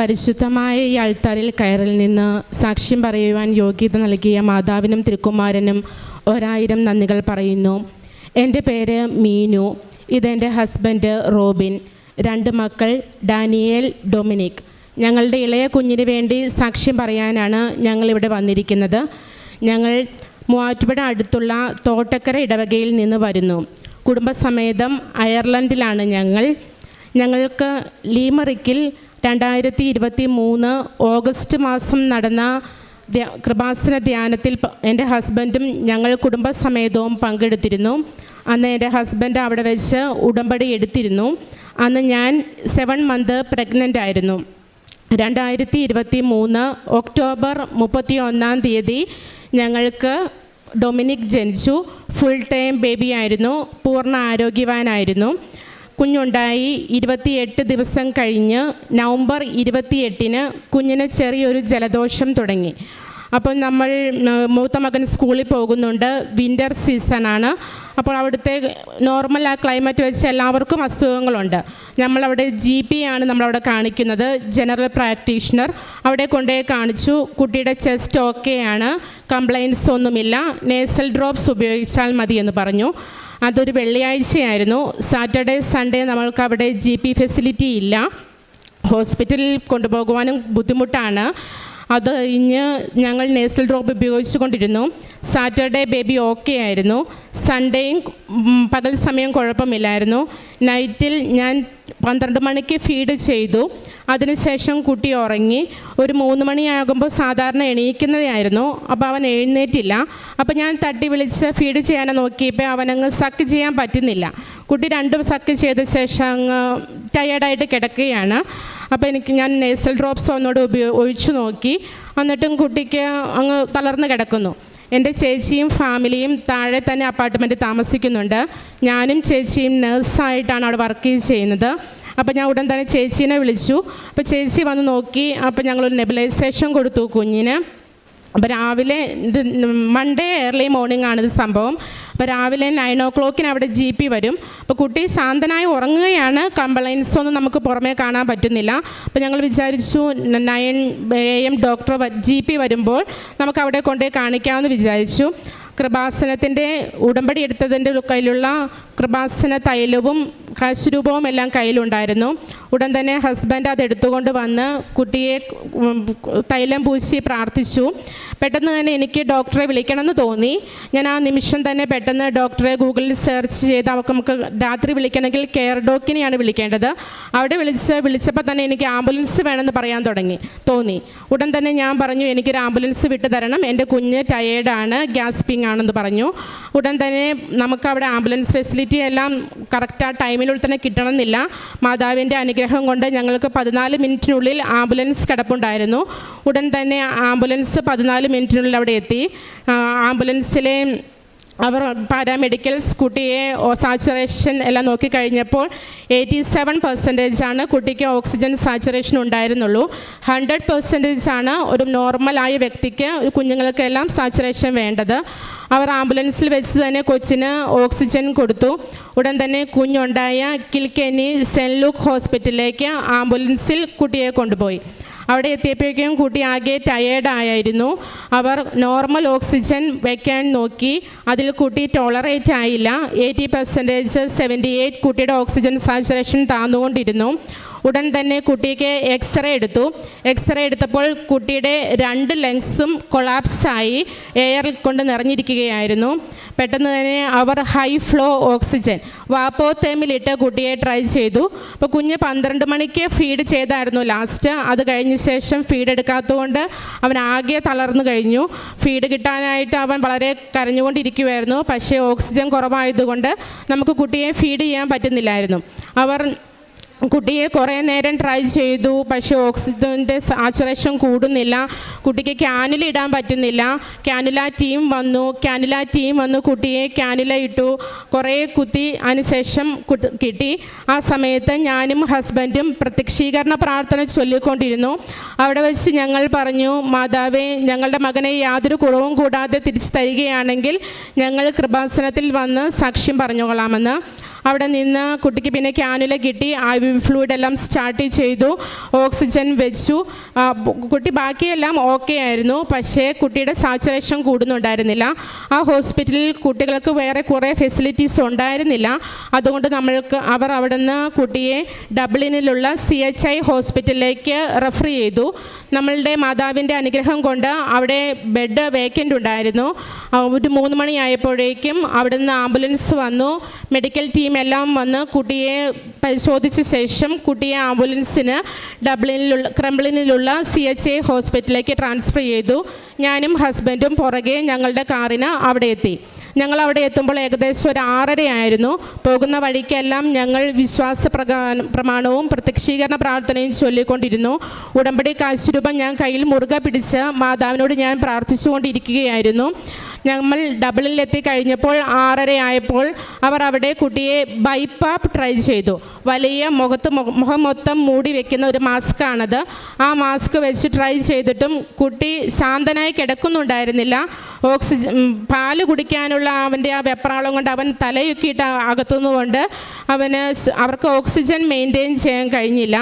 പരിശുദ്ധമായ ഈ അൾത്താരിൽ കയറിൽ നിന്ന് സാക്ഷ്യം പറയുവാൻ യോഗ്യത നൽകിയ മാതാവിനും തിരുക്കുമാരനും ഒരായിരം നന്ദികൾ പറയുന്നു. എന്റെ പേര് മീനു. ഇതെന്റെ ഹസ്ബൻഡ് റോബിൻ. രണ്ട് മക്കൾ ഡാനിയേൽ ഡൊമിനിക്. ഞങ്ങളുടെ ഇളയ കുഞ്ഞിന് വേണ്ടി സാക്ഷ്യം പറയാനാണ് ഞങ്ങളിവിടെ വന്നിരിക്കുന്നത്. ഞങ്ങൾ മൂവാറ്റുപുഴ അടുത്തുള്ള തോട്ടക്കര ഇടവകയിൽ നിന്ന് വരുന്നു. കുടുംബസമേതം അയർലൻഡിലാണ് ഞങ്ങൾ. ഞങ്ങൾക്ക് ലീമറിക്കിൽ രണ്ടായിരത്തി ഇരുപത്തി മൂന്ന് ഓഗസ്റ്റ് മാസം നടന്ന കൃപാസന ധ്യാനത്തിൽ എന്റെ ഹസ്ബൻഡും ഞങ്ങൾ കുടുംബസമേതവും പങ്കെടുത്തിരുന്നു. അന്ന് എന്റെ ഹസ്ബൻഡ് അവിടെ വെച്ച് ഉടമ്പടി എടുത്തിരുന്നു. അന്ന് ഞാൻ സെവൻ മന്ത് പ്രഗ്നന്റ് ആയിരുന്നു. രണ്ടായിരത്തി ഇരുപത്തി മൂന്ന് ഒക്ടോബർ മുപ്പത്തി ഒന്നാം തീയതി ഞങ്ങൾക്ക് ഡൊമിനിക് ജനിച്ചു. ഫുൾ ടൈം ബേബി ആയിരുന്നു. പൂർണ ആരോഗ്യവാനായിരുന്നു. കുഞ്ഞുണ്ടായി ഇരുപത്തിയെട്ട് ദിവസം കഴിഞ്ഞ് നവംബർ ഇരുപത്തിയെട്ടിന് കുഞ്ഞിന് ചെറിയൊരു ജലദോഷം തുടങ്ങി. അപ്പോൾ നമ്മൾ മൂത്ത മകൻ സ്കൂളിൽ പോകുന്നുണ്ട്. വിന്റർ സീസണാണ് അപ്പോൾ അവിടുത്തെ നോർമൽ ആ ക്ലൈമറ്റ് വെച്ച് എല്ലാവർക്കും അസുഖങ്ങളുണ്ട്. നമ്മളവിടെ ജി പി ആണ് നമ്മളവിടെ കാണിക്കുന്നത്. ജനറൽ പ്രാക്ടീഷണർ അവിടെ കൊണ്ടുപോയി കാണിച്ചു. കുട്ടിയുടെ ചെസ്റ്റ് ഓക്കെ ആണ്. കംപ്ലയിൻസ് ഒന്നുമില്ല. നേസൽ ഡ്രോപ്സ് ഉപയോഗിച്ചാൽ മതി എന്ന് പറഞ്ഞു. അതൊരു വെള്ളിയാഴ്ചയായിരുന്നു. സാറ്റർഡേ സൺഡേ നമ്മൾക്ക് അവിടെ ജി പി ഫെസിലിറ്റി ഇല്ല ഹോസ്പിറ്റലിൽ കൊണ്ടുപോകുവാനും ബുദ്ധിമുട്ടാണ്. അത് കഴിഞ്ഞ് ഞങ്ങൾ നേസൽ ഡ്രോപ്പ് ഉപയോഗിച്ചുകൊണ്ടിരുന്നു. സാറ്റർഡേ ബേബി ഓക്കെ ആയിരുന്നു. സൺഡേയും പകൽ സമയം കുഴപ്പമില്ലായിരുന്നു. നൈറ്റിൽ ഞാൻ പന്ത്രണ്ട് മണിക്ക് ഫീഡ് ചെയ്തു. അതിനുശേഷം കുട്ടി ഉറങ്ങി. ഒരു മൂന്ന് മണിയാകുമ്പോൾ സാധാരണ എണീക്കുന്നതായിരുന്നു. അപ്പോൾ അവൻ എഴുന്നേറ്റില്ല. അപ്പോൾ ഞാൻ തട്ടി വിളിച്ച് ഫീഡ് ചെയ്യാൻ നോക്കിയപ്പോൾ അവനങ്ങ് സക്ക് ചെയ്യാൻ പറ്റുന്നില്ല. കുട്ടി രണ്ടും സക്ക് ചെയ്ത ശേഷം അങ്ങ് ടയേർഡായിട്ട് കിടക്കുകയാണ്. അപ്പോൾ എനിക്ക് ഞാൻ നേസൽ ഡ്രോപ്സ് ഒന്നുകൂടെ ഉപയോഗ ഒഴിച്ചു നോക്കി. എന്നിട്ടും കുട്ടിക്ക് അങ്ങ് തളർന്ന് കിടക്കുന്നു. എന്റെ ചേച്ചിയും ഫാമിലിയും താഴെ തന്നെ അപ്പാർട്ട്മെന്റ് താമസിക്കുന്നുണ്ട്. ഞാനും ചേച്ചിയും നേഴ്സായിട്ടാണ് അവിടെ വർക്ക് ചെയ്യുന്നത്. അപ്പോൾ ഞാൻ ഉടൻ തന്നെ ചേച്ചീനെ വിളിച്ചു. അപ്പോൾ ചേച്ചി വന്ന് നോക്കി. അപ്പോൾ ഞങ്ങളൊരു നെബിലൈസേഷൻ കൊടുത്തു കുഞ്ഞിന്. അപ്പോൾ രാവിലെ ഇത് മൺഡേ ഏർലി മോർണിംഗ് ആണ് ഇത് സംഭവം. അപ്പോൾ രാവിലെ നയൻ ഓ ക്ലോക്കിന് അവിടെ ജി പി വരും. അപ്പോൾ കുട്ടി ശാന്തനായി ഉറങ്ങുകയാണ്. കംപ്ലൈൻസ് ഒന്നും നമുക്ക് പുറമേ കാണാൻ പറ്റുന്നില്ല. അപ്പോൾ ഞങ്ങൾ വിചാരിച്ചു nine A M doctor G P വരുമ്പോൾ നമുക്ക് അവിടെ കൊണ്ടുപോയി കാണിക്കാമെന്ന് വിചാരിച്ചു. കൃപാസനത്തിന്റെ ഉടമ്പടി എടുത്തതിന്റെ കയ്യിലുള്ള കൃപാസന തൈലവും കാശുരൂപവും എല്ലാം കയ്യിലുണ്ടായിരുന്നു. ഉടൻ തന്നെ ഹസ്ബൻഡ് അത് എടുത്തുകൊണ്ട് വന്ന് കുട്ടിയെ തൈലം പൂശി പ്രാർത്ഥിച്ചു. പെട്ടെന്ന് തന്നെ എനിക്ക് ഡോക്ടറെ വിളിക്കണമെന്ന് തോന്നി. ഞാൻ ആ നിമിഷം തന്നെ പെട്ടെന്ന് ഡോക്ടറെ ഗൂഗിളിൽ സെർച്ച് ചെയ്ത് അവർക്ക് നമുക്ക് രാത്രി വിളിക്കണമെങ്കിൽ കെയർ ഡോക്കിനെയാണ് വിളിക്കേണ്ടത്. അവിടെ വിളിച്ച് വിളിച്ചപ്പോൾ തന്നെ എനിക്ക് ആംബുലൻസ് വേണമെന്ന് പറയാൻ തുടങ്ങി തോന്നി. ഉടൻ തന്നെ ഞാൻ പറഞ്ഞു എനിക്കൊരു ആംബുലൻസ് വിട്ടു തരണം എന്റെ കുഞ്ഞ് ടയേർഡാണ് ഗ്യാസ്പിംഗ് ആണെന്ന് പറഞ്ഞു. ഉടൻ തന്നെ നമുക്ക് അവിടെ ആംബുലൻസ് ഫെസിലിറ്റി എല്ലാം കറക്റ്റ് ആ ടൈമിനുള്ളിൽ തന്നെ കിട്ടണമെന്നില്ല. മാതാവിന്റെ അനുഗ്രഹം കൊണ്ട് ഞങ്ങൾക്ക് പതിനാല് മിനിറ്റിനുള്ളിൽ ആംബുലൻസ് കിടപ്പുണ്ടായിരുന്നു. ഉടൻ തന്നെ ആംബുലൻസ് പതിനാല് മിനിറ്റിനുള്ളിൽ അവിടെ എത്തി. ആംബുലൻസിലെ അവർ പാരാമെഡിക്കൽസ് കുട്ടിയെ സാച്ചുറേഷൻ എല്ലാം നോക്കിക്കഴിഞ്ഞപ്പോൾ എയ്റ്റി സെവൻ പെർസെന്റേജ് ആണ് കുട്ടിക്ക് ഓക്സിജൻ സാച്ചുറേഷൻ ഉണ്ടായിരുന്നുള്ളൂ. ഹൺഡ്രഡ് പെർസെന്റേജ് ആണ് ഒരു നോർമലായ വ്യക്തിക്ക് കുഞ്ഞുങ്ങൾക്കെല്ലാം സാച്ചുറേഷൻ വേണ്ടത്. അവർ ആംബുലൻസിൽ വെച്ച് തന്നെ കൊച്ചിന് ഓക്സിജൻ കൊടുത്തു. ഉടൻ തന്നെ കുഞ്ഞുണ്ടായ കിൽക്കേനി സെന്റ് ലൂക്ക് ഹോസ്പിറ്റലിലേക്ക് ആംബുലൻസിൽ കുട്ടിയെ കൊണ്ടുപോയി. അവിടെ എത്തിയപ്പോഴേക്കും കുട്ടി ആകെ ടയേർഡായിരുന്നു അവർ നോർമൽ ഓക്സിജൻ വയ്ക്കാൻ നോക്കി. അതിൽ കുട്ടി ടോളറേറ്റ് ആയില്ല. എയ്റ്റി പെർസെന്റേജ് സെവന്റി എയ്റ്റ് കുട്ടിയുടെ ഓക്സിജൻ സാച്ചുറേഷൻ താന്നുകൊണ്ടിരുന്നു. ഉടൻ തന്നെ കുട്ടിക്ക് എക്സ്റേ എടുത്തു. എക്സ്റേ എടുത്തപ്പോൾ കുട്ടിയുടെ രണ്ട് ലങ്സും കൊളാപ്സായി എയറിൽ കൊണ്ട് നിറഞ്ഞിരിക്കുകയായിരുന്നു. പെട്ടെന്ന് തന്നെ അവർ ഹൈ ഫ്ലോ ഓക്സിജൻ വാപ്പോത്തേമിലിട്ട് കുട്ടിയെ ട്രൈ ചെയ്തു. അപ്പോൾ കുഞ്ഞ് പന്ത്രണ്ട് മണിക്ക് ഫീഡ് ചെയ്തായിരുന്നു ലാസ്റ്റ് അത് കഴിഞ്ഞ ശേഷം ഫീഡ് എടുക്കാത്തതുകൊണ്ട് അവൻ ആകെ തളർന്നു കഴിഞ്ഞു. ഫീഡ് കിട്ടാനായിട്ട് അവൻ വളരെ കരഞ്ഞുകൊണ്ടിരിക്കുമായിരുന്നു പക്ഷേ ഓക്സിജൻ കുറവായതുകൊണ്ട് നമുക്ക് കുട്ടിയെ ഫീഡ് ചെയ്യാൻ പറ്റുന്നില്ലായിരുന്നു. അവർ കുട്ടിയെ കുറേ നേരം ട്രൈ ചെയ്തു പക്ഷേ ഓക്സിജന്റെ സാച്ചുറേഷൻ കൂടുന്നില്ല. കുട്ടിക്ക് ക്യാനിൽ ഇടാൻ പറ്റുന്നില്ല. ക്യാനില ടീം വന്നു. ക്യാനില ടീം വന്നു കുട്ടിയെ ക്യാനില ഇട്ടു. കുറേ കുത്തി അതിനുശേഷം കുട്ടി കിട്ടി. ആ സമയത്ത് ഞാനും ഹസ്ബൻഡും പ്രത്യക്ഷീകരണ പ്രാർത്ഥന ചൊല്ലിക്കൊണ്ടിരുന്നു. അവിടെ വെച്ച് ഞങ്ങൾ പറഞ്ഞു മാതാവേ ഞങ്ങളുടെ മകനെ യാതൊരു കുറവും കൂടാതെ തിരിച്ചു തരികയാണെങ്കിൽ ഞങ്ങൾ കൃപാസനത്തിൽ വന്ന് സാക്ഷ്യം പറഞ്ഞുകൊള്ളാമെന്ന്. അവിടെ നിന്ന് കുട്ടിക്ക് പിന്നെ ക്യാനുല കിട്ടി ഐ വി ഫ്ലൂയിഡ് എല്ലാം സ്റ്റാർട്ട് ചെയ്തു ഓക്സിജൻ വെച്ചു. കുട്ടി ബാക്കിയെല്ലാം ഓക്കെ ആയിരുന്നു. പക്ഷേ കുട്ടിയുടെ സാച്ചുറേഷൻ കൂടുന്നുണ്ടായിരുന്നില്ല. ആ ഹോസ്പിറ്റലിൽ കുട്ടികൾക്ക് വേറെ കുറേ ഫെസിലിറ്റീസ് ഉണ്ടായിരുന്നില്ല. അതുകൊണ്ട് നമ്മൾക്ക് അവർ അവിടെ നിന്ന് കുട്ടിയെ ഡബ്ലിനിലുള്ള സി എച്ച് ഐ ഹോസ്പിറ്റലിലേക്ക് റെഫർ ചെയ്തു. നമ്മളുടെ മാതാവിന്റെ അനുഗ്രഹം കൊണ്ട് അവിടെ ബെഡ് വേക്കന്റ് ഉണ്ടായിരുന്നു. ഒരു മൂന്ന് മണിയായപ്പോഴേക്കും അവിടെ നിന്ന് ആംബുലൻസ് വന്നു. മെഡിക്കൽ ടീം എല്ലാം വന്ന് കുട്ടിയെ പരിശോധിച്ച ശേഷം കുട്ടിയെ ആംബുലൻസിന് ഡബ്ലിനിലുള്ള ക്രംബ്ലിനിലുള്ള സി എച്ച് എ ഹോസ്പിറ്റലിലേക്ക് ട്രാൻസ്ഫർ ചെയ്തു. ഞാനും ഹസ്ബൻഡും പുറകെ ഞങ്ങളുടെ കാറിന് അവിടെ എത്തി. ഞങ്ങൾ അവിടെ എത്തുമ്പോൾ ഏകദേശം ഒരു ആറരയായിരുന്നു. പോകുന്ന വഴിക്കെല്ലാം ഞങ്ങൾ വിശ്വാസ പ്രമാണവും പ്രത്യക്ഷീകരണ പ്രാർത്ഥനയും ചൊല്ലിക്കൊണ്ടിരുന്നു. ഉടമ്പടി കാശുരൂപം ഞാൻ കയ്യിൽ മുറുകെ പിടിച്ച് മാതാവിനോട് ഞാൻ പ്രാർത്ഥിച്ചുകൊണ്ടിരിക്കുകയായിരുന്നു. നമ്മൾ ഡബിളിലെത്തി കഴിഞ്ഞപ്പോൾ ആറര ആയപ്പോൾ അവർ അവിടെ കുട്ടിയെ ബൈപ്പാപ്പ് ട്രൈ ചെയ്തു. വലിയ മുഖത്ത് മുഖം മൊത്തം മൂടി വെക്കുന്ന ഒരു മാസ്കാണത് ആ മാസ്ക് വെച്ച് ട്രൈ ചെയ്തിട്ടും കുട്ടി ശാന്തനായി കിടക്കുന്നുണ്ടായിരുന്നില്ല. ഓക്സിജൻ പാൽ കുടിക്കാനുള്ള അവന്റെ ആ വെപ്രാളം കൊണ്ട് അവൻ തലയൊക്കെയിട്ട് അകത്തുന്നുകൊണ്ട് അവന് അവർക്ക് ഓക്സിജൻ മെയിന്റെയിൻ ചെയ്യാൻ കഴിഞ്ഞില്ല.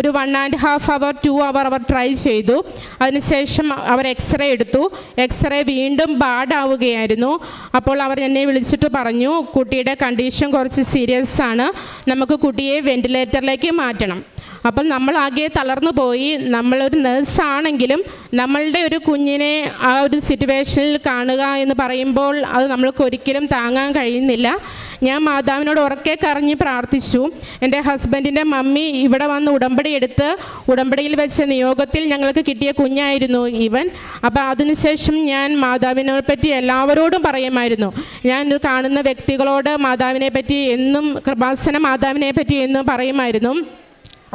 ഒരു one and half hour two hour our try ചെയ്തു. അതിനുശേഷം അവർ എക്സ്റേ എടുത്തു. എക്സ്റേ വീണ്ടും ബാഡാവുകയായിരുന്നു. അപ്പോൾ അവർ എന്നെ വിളിച്ചിട്ട് പറഞ്ഞു കുട്ടിയുടെ കണ്ടീഷൻ കുറച്ച് സീരിയസ് ആണ്. നമുക്ക് കുട്ടിയെ വെന്റിലേറ്ററിലേക്ക് മാറ്റണം. അപ്പം നമ്മൾ ആകെ തളർന്നു പോയി. നമ്മളൊരു നേഴ്സാണെങ്കിലും നമ്മളുടെ ഒരു കുഞ്ഞിനെ ആ ഒരു സിറ്റുവേഷനിൽ കാണുക എന്ന് പറയുമ്പോൾ അത് നമ്മൾക്ക് ഒരിക്കലും താങ്ങാൻ കഴിയുന്നില്ല. ഞാൻ മാതാവിനോട് ഉറക്കെ കരഞ്ഞ് പ്രാർത്ഥിച്ചു. എന്റെ ഹസ്ബൻഡിന്റെ മമ്മി ഇവിടെ വന്ന് ഉടമ്പടി എടുത്ത് ഉടമ്പടിയിൽ വെച്ച നിയോഗത്തിൽ ഞങ്ങൾക്ക് കിട്ടിയ കുഞ്ഞായിരുന്നു ഇവൻ. അപ്പോൾ അതിനുശേഷം ഞാൻ മാതാവിനെ പറ്റി എല്ലാവരോടും പറയുമായിരുന്നു. ഞാൻ കാണുന്ന വ്യക്തികളോട് മാതാവിനെ പറ്റി എന്നും കൃപാസന മാതാവിനെ പറ്റി എന്നും പറയുമായിരുന്നു.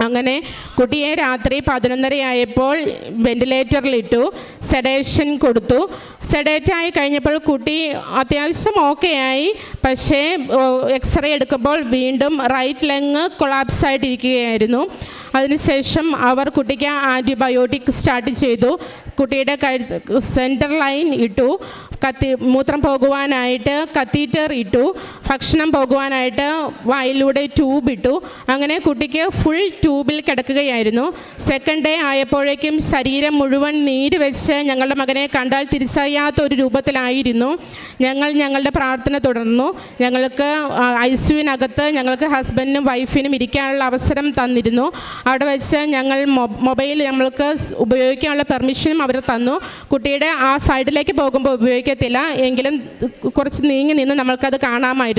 അങ്ങനെ കുട്ടിയെ രാത്രി പതിനൊന്നരയായപ്പോൾ വെന്റിലേറ്ററിലിട്ടു സെഡേഷൻ കൊടുത്തു. സെഡേറ്റായി കഴിഞ്ഞപ്പോൾ കുട്ടി അത്യാവശ്യം ഓക്കെ ആയി. പക്ഷേ എക്സ്റേ എടുക്കുമ്പോൾ വീണ്ടും റൈറ്റ് ലെങ് കൊളാപ്സ് ആയിട്ടിരിക്കുകയായിരുന്നു. അതിനുശേഷം അവർ കുട്ടിക്ക് ആന്റിബയോട്ടിക് സ്റ്റാർട്ട് ചെയ്തു. കുട്ടിയുടെ കഴു സെന്റർ ലൈൻ ഇട്ടു. കത്തി മൂത്രം പോകുവാനായിട്ട് കത്തീറ്റർ ഇട്ടു. ഭക്ഷണം പോകുവാനായിട്ട് വായിലൂടെ ട്യൂബ് ഇട്ടു. അങ്ങനെ കുട്ടിക്ക് ഫുൾ ട്യൂബിൽ കിടക്കുകയായിരുന്നു. സെക്കൻഡ് ഡേ ആയപ്പോഴേക്കും ശരീരം മുഴുവൻ നീര് വെച്ച് ഞങ്ങളുടെ മകനെ കണ്ടാൽ തിരിച്ചറിയാത്ത ഒരു രൂപത്തിലായിരുന്നു. ഞങ്ങൾ ഞങ്ങളുടെ പ്രാർത്ഥന തുടർന്നു. ഞങ്ങൾക്ക് ഐ സിയുവിനകത്ത് ഞങ്ങൾക്ക് ഹസ്ബൻഡിനും വൈഫിനും ഇരിക്കാനുള്ള അവസരം തന്നിരുന്നു. അവിടെ വെച്ച് ഞങ്ങൾ മൊബൈൽ നമ്മൾക്ക് ഉപയോഗിക്കാനുള്ള പെർമിഷനും അവർ തന്നു. കുട്ടിയുടെ ആ സൈഡിലേക്ക് പോകുമ്പോൾ ഉപയോഗിക്കത്തില്ല. എങ്കിലും കുറച്ച് നീങ്ങി നിന്ന് നമ്മൾക്കത് കാണാമായിരുന്നു.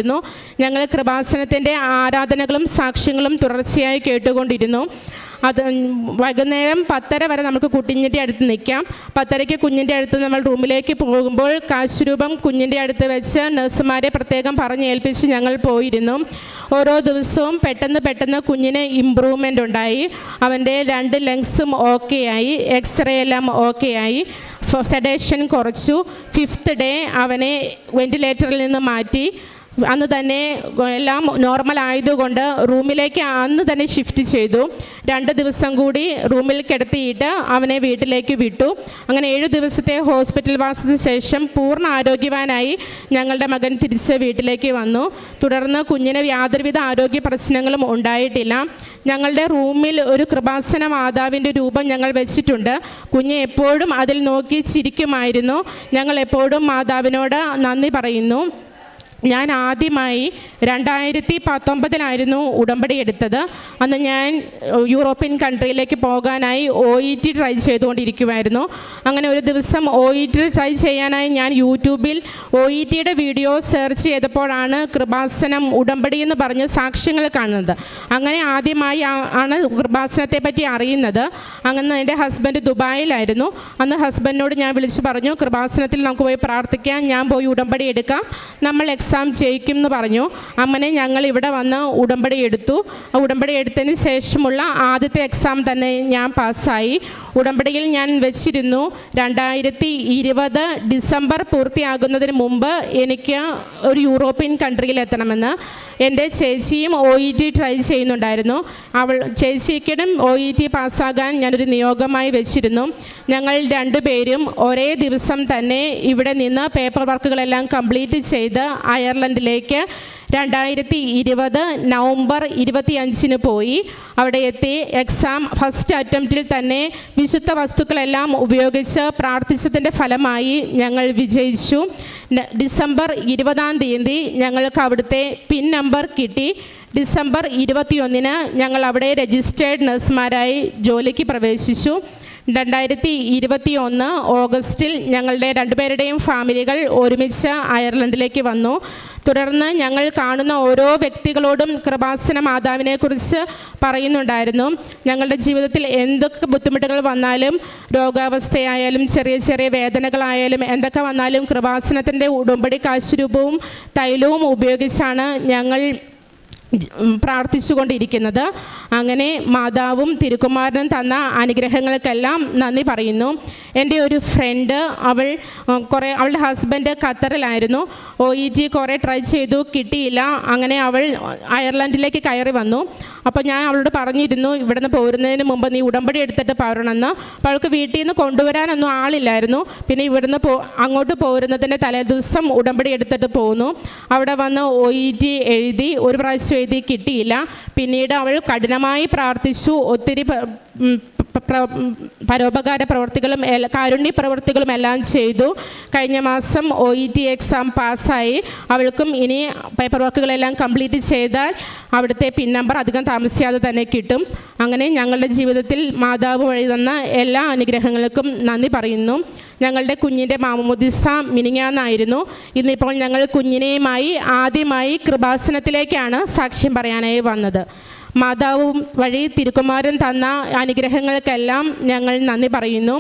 ഞങ്ങൾ കൃപാസനത്തിന്റെ ആരാധനകളും സാക്ഷ്യങ്ങളും തുടർച്ചയായി കേട്ടുകൊണ്ടിരുന്നു. അത് വൈകുന്നേരം പത്തര വരെ നമുക്ക് കുഞ്ഞിന്റെ അടുത്ത് നിൽക്കാം. പത്തരയ്ക്ക് കുഞ്ഞിന്റെ അടുത്ത് നമ്മൾ റൂമിലേക്ക് പോകുമ്പോൾ കാശുരൂപം കുഞ്ഞിന്റെ അടുത്ത് വെച്ച് നഴ്സുമാരെ പ്രത്യേകം പറഞ്ഞ് ഏൽപ്പിച്ച് ഞങ്ങൾ പോയിരുന്നു. ഓരോ ദിവസവും പെട്ടെന്ന് പെട്ടെന്ന് കുഞ്ഞിന് ഇമ്പ്രൂവ്മെന്റ് ഉണ്ടായി. അവന്റെ രണ്ട് ലങ്സും ഓക്കെ ആയി. എക്സ്റേ എല്ലാം ഓക്കെ ആയി. സെഡേഷൻ കുറച്ചു. ഫിഫ്ത്ത് ഡേ അവനെ വെന്റിലേറ്ററിൽ നിന്ന് മാറ്റി. അന്ന് തന്നെ എല്ലാം നോർമൽ ആയതുകൊണ്ട് റൂമിലേക്ക് അന്ന് തന്നെ ഷിഫ്റ്റ് ചെയ്തു. രണ്ട് ദിവസം കൂടി റൂമിൽ കിടത്തിയിട്ട് അവനെ വീട്ടിലേക്ക് വിട്ടു. അങ്ങനെ ഏഴ് ദിവസത്തെ ഹോസ്പിറ്റൽ വാസത്തിന് ശേഷം പൂർണ ആരോഗ്യവാനായി ഞങ്ങളുടെ മകൻ തിരിച്ച് വീട്ടിലേക്ക് വന്നു. തുടർന്ന് കുഞ്ഞിന് യാതൊരുവിധ ആരോഗ്യ പ്രശ്നങ്ങളും ഉണ്ടായിട്ടില്ല. ഞങ്ങളുടെ റൂമിൽ ഒരു കൃപാസന മാതാവിന്റെ രൂപം ഞങ്ങൾ വെച്ചിട്ടുണ്ട്. കുഞ്ഞ് എപ്പോഴും അതിൽ നോക്കി ചിരിക്കുമായിരുന്നു. ഞങ്ങൾ എപ്പോഴും മാതാവിനോട് നന്ദി പറയുന്നു. ഞാൻ ആദ്യമായി രണ്ടായിരത്തി പത്തൊമ്പതിലായിരുന്നു ഉടമ്പടി എടുത്തത്. അന്ന് ഞാൻ യൂറോപ്യൻ കൺട്രിയിലേക്ക് പോകാനായി ഒ ഇ ടി ട്രൈ ചെയ്തുകൊണ്ടിരിക്കുമായിരുന്നു അങ്ങനെ ഒരു ദിവസം ഒ ഇ ടി ട്രൈ ചെയ്യാനായി ഞാൻ യൂട്യൂബിൽ ഒ ഇ ടിയുടെ വീഡിയോ സെർച്ച് ചെയ്തപ്പോഴാണ് കൃപാസനം ഉടമ്പടി എന്ന് പറഞ്ഞ് സാക്ഷ്യങ്ങൾ കാണുന്നത്. അങ്ങനെ ആദ്യമായി ആണ് കൃപാസനത്തെ പറ്റി അറിയുന്നത്. അങ്ങനെ എന്റെ ഹസ്ബൻഡ് ദുബായിലായിരുന്നു. അന്ന് ഹസ്ബൻഡിനോട് ഞാൻ വിളിച്ചു പറഞ്ഞു കൃപാസനത്തിൽ നമുക്ക് പോയി പ്രാർത്ഥിക്കാം ഞാൻ പോയി ഉടമ്പടി എടുക്കാം. നമ്മൾ എക്സാം ജയിക്കും എന്ന് പറഞ്ഞു. അങ്ങനെ ഞങ്ങൾ ഇവിടെ വന്ന് ഉടമ്പടി എടുത്തു. ആ ഉടമ്പടി എടുത്തതിന് ശേഷമുള്ള ആദ്യത്തെ എക്സാം തന്നെ ഞാൻ പാസ്സായി. ഉടമ്പടിയിൽ ഞാൻ വെച്ചിരുന്നു. രണ്ടായിരത്തി ഇരുപത് ഡിസംബർ പൂർത്തിയാകുന്നതിന് മുമ്പ് എനിക്ക് ഒരു യൂറോപ്യൻ കൺട്രിയിൽ എത്തണമെന്ന്. എന്റെ ചേച്ചിയും ഒ ഇ ടി ട്രൈ ചെയ്യുന്നുണ്ടായിരുന്നു. അവൾ ചേച്ചിക്കിടും ഒ ഇ ടി പാസ്സാകാൻ ഞാനൊരു നിയോഗമായി വെച്ചിരുന്നു. ഞങ്ങൾ രണ്ടുപേരും ഒരേ ദിവസം തന്നെ ഇവിടെ നിന്ന് പേപ്പർ വർക്കുകളെല്ലാം കംപ്ലീറ്റ് ചെയ്ത് അയർലൻഡിലേക്ക് രണ്ടായിരത്തി ഇരുപത് നവംബർ ഇരുപത്തിയഞ്ചിന് പോയി. അവിടെ എത്തി എക്സാം ഫസ്റ്റ് അറ്റംപ്റ്റിൽ തന്നെ വിശുദ്ധ വസ്തുക്കളെല്ലാം ഉപയോഗിച്ച് പ്രാർത്ഥിച്ചതിന്റെ ഫലമായി ഞങ്ങൾ വിജയിച്ചു. ഡിസംബർ ഇരുപതാം തീയതി ഞങ്ങൾക്ക് അവിടുത്തെ പിൻ നമ്പർ കിട്ടി. ഡിസംബർ ഇരുപത്തിയൊന്നിന് ഞങ്ങൾ അവിടെ രജിസ്റ്റേർഡ് നഴ്സുമാരായി ജോലിക്ക് പ്രവേശിച്ചു. രണ്ടായിരത്തി ഇരുപത്തി ഒന്ന് ഓഗസ്റ്റിൽ ഞങ്ങളുടെ രണ്ടുപേരുടെയും ഫാമിലികൾ ഒരുമിച്ച് അയർലൻഡിലേക്ക് വന്നു. തുടർന്ന് ഞങ്ങൾ കാണുന്ന ഓരോ വ്യക്തികളോടും കൃപാസന മാതാവിനെക്കുറിച്ച് പറയുന്നുണ്ടായിരുന്നു. ഞങ്ങളുടെ ജീവിതത്തിൽ എന്തൊക്കെ ബുദ്ധിമുട്ടുകൾ വന്നാലും രോഗാവസ്ഥയായാലും ചെറിയ ചെറിയ വേദനകളായാലും എന്തൊക്കെ വന്നാലും കൃപാസനത്തിന്റെ ഉടുമ്പടി കാശുരൂപവും തൈലവും ഉപയോഗിച്ചാണ് ഞങ്ങൾ പ്രാർത്ഥിച്ചുകൊണ്ടിരിക്കുന്നത്. അങ്ങനെ മാതാവും തിരുക്കുമാരനും തന്ന അനുഗ്രഹങ്ങൾക്കെല്ലാം നന്ദി പറയുന്നു. എന്റെ ഒരു ഫ്രണ്ട് അവൾ കുറേ അവളുടെ ഹസ്ബൻഡ് ഖത്തറിലായിരുന്നു. ഒ ഇ ടി കുറേ ട്രൈ ചെയ്തു കിട്ടിയില്ല. അങ്ങനെ അവൾ അയർലൻഡിലേക്ക് കയറി വന്നു. അപ്പോൾ ഞാൻ അവളോട് പറഞ്ഞിരുന്നു ഇവിടെ നിന്ന് പോരുന്നതിന് മുമ്പ് നീ ഉടമ്പടി എടുത്തിട്ട് പോരണമെന്ന്. അപ്പോൾ അവൾക്ക് വീട്ടിൽ നിന്ന് കൊണ്ടുവരാനൊന്നും ആളില്ലായിരുന്നു. പിന്നെ ഇവിടുന്ന് പോ അങ്ങോട്ട് പോരുന്നതിന്റെ തലേദിവസം ഉടമ്പടി എടുത്തിട്ട് പോന്നു. അവിടെ വന്ന് ഒ ഇ ടി എഴുതി ഒരു പ്രാവശ്യം എഴുതി കിട്ടിയില്ല. പിന്നീട് അവൾ കഠിനമായി പ്രാർത്ഥിച്ചു ഒത്തിരി പരോപകാര പ്രവർത്തികളും കാരുണ്യ പ്രവർത്തികളും എല്ലാം ചെയ്തു. കഴിഞ്ഞ മാസം ഒ ഇ ടി എക്സാം പാസ്സായി. അവൾക്കും ഇനി പേപ്പർ വർക്കുകളെല്ലാം കംപ്ലീറ്റ് ചെയ്താൽ അവിടുത്തെ പിൻ നമ്പർ അധികം താമസിയാതെ തന്നെ കിട്ടും. അങ്ങനെ ഞങ്ങളുടെ ജീവിതത്തിൽ മാതാവ് വഴി തന്ന എല്ലാ അനുഗ്രഹങ്ങൾക്കും നന്ദി പറയുന്നു. ഞങ്ങളുടെ കുഞ്ഞിന്റെ മാമുദിസ മിനിങ്ങാന്നായിരുന്നു. ഇന്നിപ്പോൾ ഞങ്ങൾ കുഞ്ഞിനെയുമായി ആദ്യമായി കൃപാസനത്തിലേക്കാണ് സാക്ഷ്യം പറയാനായി വന്നത്. മാതാവും വഴി തിരുക്കുമാരൻ തന്ന അനുഗ്രഹങ്ങൾക്കെല്ലാം ഞങ്ങൾ നന്ദി പറയുന്നു.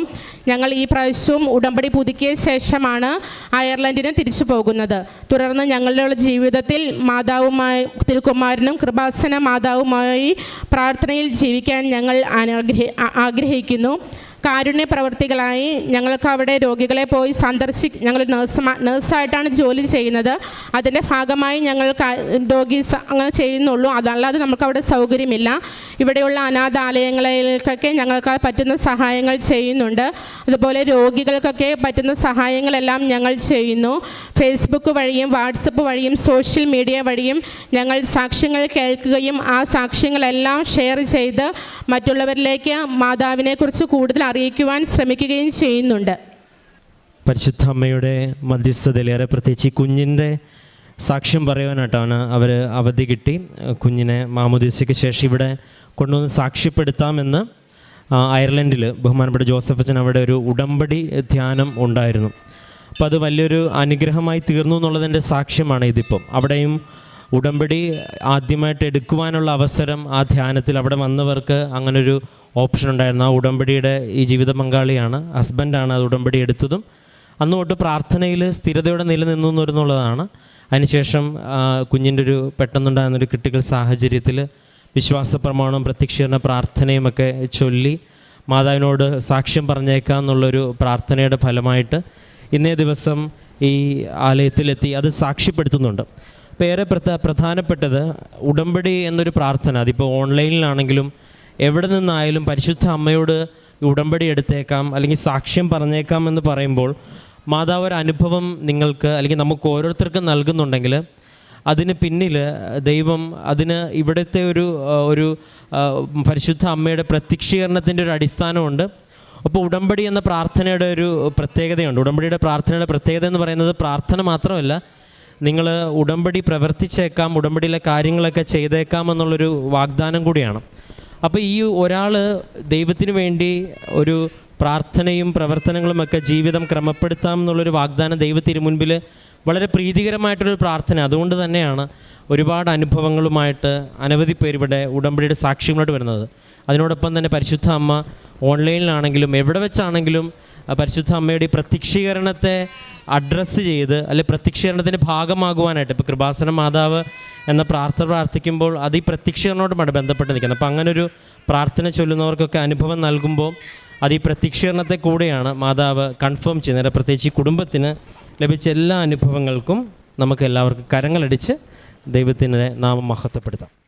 ഞങ്ങൾ ഈ പ്രാവശ്യവും ഉടമ്പടി പുതുക്കിയ ശേഷമാണ് അയർലൻഡിന് തിരിച്ചു പോകുന്നത്. തുടർന്ന് ഞങ്ങളുടെ ജീവിതത്തിൽ മാതാവുമായി തിരുക്കുമാരനും കൃപാസന മാതാവുമായി പ്രാർത്ഥനയിൽ ജീവിക്കാൻ ഞങ്ങൾ ആഗ്രഹിക്കുന്നു. കാരുണ്യ പ്രവർത്തികളായി ഞങ്ങൾക്ക് അവിടെ രോഗികളെ പോയി സന്ദർശി ഞങ്ങൾ നേഴ്സ് നേഴ്സായിട്ടാണ് ജോലി ചെയ്യുന്നത്. അതിന്റെ ഭാഗമായി ഞങ്ങൾ രോഗി അങ്ങനെ ചെയ്യുന്നുള്ളൂ. അതല്ലാതെ നമുക്ക് അവിടെ സൗകര്യമില്ല. ഇവിടെയുള്ള അനാഥാലയങ്ങളിലേക്കൊക്കെ ഞങ്ങൾക്ക് പറ്റുന്ന സഹായങ്ങൾ ചെയ്യുന്നുണ്ട്. അതുപോലെ രോഗികൾക്കൊക്കെ പറ്റുന്ന സഹായങ്ങളെല്ലാം ഞങ്ങൾ ചെയ്യുന്നു. ഫേസ്ബുക്ക് വഴിയും വാട്സപ്പ് വഴിയും സോഷ്യൽ മീഡിയ വഴിയും ഞങ്ങൾ സാക്ഷ്യങ്ങൾ കേൾക്കുകയും ആ സാക്ഷ്യങ്ങളെല്ലാം ഷെയർ ചെയ്ത് മറ്റുള്ളവരിലേക്ക് മാതാവിനെക്കുറിച്ച് കൂടുതൽ അറിയിക്കുവാൻ ശ്രമിക്കുകയും ചെയ്യുന്നുണ്ട്. പരിശുദ്ധ അമ്മയുടെ മധ്യസ്ഥതയിൽ ഏറെ പ്രത്യേകിച്ച് കുഞ്ഞിന്റെ സാക്ഷ്യം പറയുവാനായിട്ടാണ് അവർ അവധി കിട്ടി. കുഞ്ഞിനെ മാമുദീസയ്ക്ക് ശേഷം ഇവിടെ കൊണ്ടുവന്ന് സാക്ഷ്യപ്പെടുത്താമെന്ന് അയർലൻഡിൽ ബഹുമാനപ്പെട്ട ജോസഫ് അച്ഛൻ അവിടെ ഒരു ഉടമ്പടി ധ്യാനം ഉണ്ടായിരുന്നു. അപ്പോൾ അത് വലിയൊരു അനുഗ്രഹമായി തീർന്നു എന്നുള്ളതിന്റെ സാക്ഷ്യമാണ് ഇതിപ്പം. അവിടെയും ഉടമ്പടി ആദ്യമായിട്ട് എടുക്കുവാനുള്ള അവസരം ആ ധ്യാനത്തിൽ അവിടെ വന്നവർക്ക് അങ്ങനൊരു ഓപ്ഷൻ ഉണ്ടായിരുന്നു. ആ ഉടമ്പടിയുടെ ഈ ജീവിത പങ്കാളിയാണ് ഹസ്ബൻഡാണ് അത് ഉടമ്പടി എടുത്തതും. അന്ന് തൊട്ട് പ്രാർത്ഥനയിൽ സ്ഥിരതയോടെ നിലനിന്നു എന്നുള്ളതാണ്. അതിനുശേഷം കുഞ്ഞിന്റെ ഒരു പെട്ടെന്നുണ്ടാകുന്നൊരു ക്രിട്ടിക്കൽ സാഹചര്യത്തിൽ വിശ്വാസ പ്രമാണവും പ്രത്യക്ഷീകരണ പ്രാർത്ഥനയും ഒക്കെ ചൊല്ലി മാതാവിനോട് സാക്ഷ്യം പറഞ്ഞേക്കാം എന്നുള്ളൊരു പ്രാർത്ഥനയുടെ ഫലമായിട്ട് ഇന്നേ ദിവസം ഈ ആലയത്തിലെത്തി അത് സാക്ഷ്യപ്പെടുത്തുന്നുണ്ട്. പ്രധ പ്രധാനപ്പെട്ടത് ഉടമ്പടി എന്നൊരു പ്രാർത്ഥന. അതിപ്പോൾ ഓൺലൈനിലാണെങ്കിലും എവിടെ നിന്നായാലും പരിശുദ്ധ അമ്മയോട് ഉടമ്പടി എടുത്തേക്കാം അല്ലെങ്കിൽ സാക്ഷ്യം പറഞ്ഞേക്കാം എന്ന് പറയുമ്പോൾ മാതാവ് ഒരു അനുഭവം നിങ്ങൾക്ക് അല്ലെങ്കിൽ നമുക്ക് ഓരോരുത്തർക്കും നൽകുന്നുണ്ടെങ്കിൽ അതിന് പിന്നിൽ ദൈവം അതിന് ഇവിടുത്തെ ഒരു ഒരു പരിശുദ്ധ അമ്മയുടെ പ്രത്യക്ഷീകരണത്തിന്റെ ഒരു അടിസ്ഥാനമുണ്ട്. അപ്പോൾ ഉടമ്പടി എന്ന പ്രാർത്ഥനയുടെ ഒരു പ്രത്യേകതയുണ്ട്. ഉടമ്പടിയുടെ പ്രാർത്ഥനയുടെ പ്രത്യേകത എന്ന് പറയുന്നത് പ്രാർത്ഥന മാത്രമല്ല നിങ്ങൾ ഉടമ്പടി പ്രവർത്തിച്ചേക്കാം ഉടമ്പടിയിലെ കാര്യങ്ങളൊക്കെ ചെയ്തേക്കാം എന്നുള്ളൊരു വാഗ്ദാനം കൂടിയാണ്. അപ്പോൾ ഈ ഒരാൾ ദൈവത്തിന് വേണ്ടി ഒരു പ്രാർത്ഥനയും പ്രവർത്തനങ്ങളുമൊക്കെ ജീവിതം ക്രമപ്പെടുത്താം എന്നുള്ളൊരു വാഗ്ദാനം ദൈവത്തിന് മുൻപിൽ വളരെ പ്രീതികരമായിട്ടൊരു പ്രാർത്ഥന. അതുകൊണ്ട് തന്നെയാണ് ഒരുപാട് അനുഭവങ്ങളുമായിട്ട് അനവധി പേരിവിടെ ഉടമ്പടിയുടെ സാക്ഷ്യങ്ങളോട് വരുന്നത്. അതിനോടൊപ്പം തന്നെ പരിശുദ്ധ അമ്മ ഓൺലൈനിലാണെങ്കിലും എവിടെ വെച്ചാണെങ്കിലും പരിശുദ്ധ അമ്മയുടെ പ്രത്യക്ഷീകരണത്തെ അഡ്രസ്സ് ചെയ്ത് അല്ലെ പ്രത്യക്ഷീകരണത്തിന്റെ ഭാഗമാകുവാനായിട്ട് ഇപ്പോൾ കൃപാസന മാതാവ് എന്ന പ്രാർത്ഥന പ്രാർത്ഥിക്കുമ്പോൾ അത് ഈ പ്രത്യക്ഷീകരണോടുമാണ് ബന്ധപ്പെട്ട് നിൽക്കുന്നത് അപ്പോൾ അങ്ങനൊരു പ്രാർത്ഥന ചൊല്ലുന്നവർക്കൊക്കെ അനുഭവം നൽകുമ്പോൾ അത് ഈ പ്രത്യക്ഷീകരണത്തെ കൂടെയാണ് മാതാവ് കൺഫേം ചെയ്യുന്നത്. പ്രത്യേകിച്ച് ഈ കുടുംബത്തിന് ലഭിച്ച എല്ലാ അനുഭവങ്ങൾക്കും നമുക്ക് എല്ലാവർക്കും കരങ്ങളടിച്ച് ദൈവത്തിന്റെ നാമം മഹത്വപ്പെടുത്താം.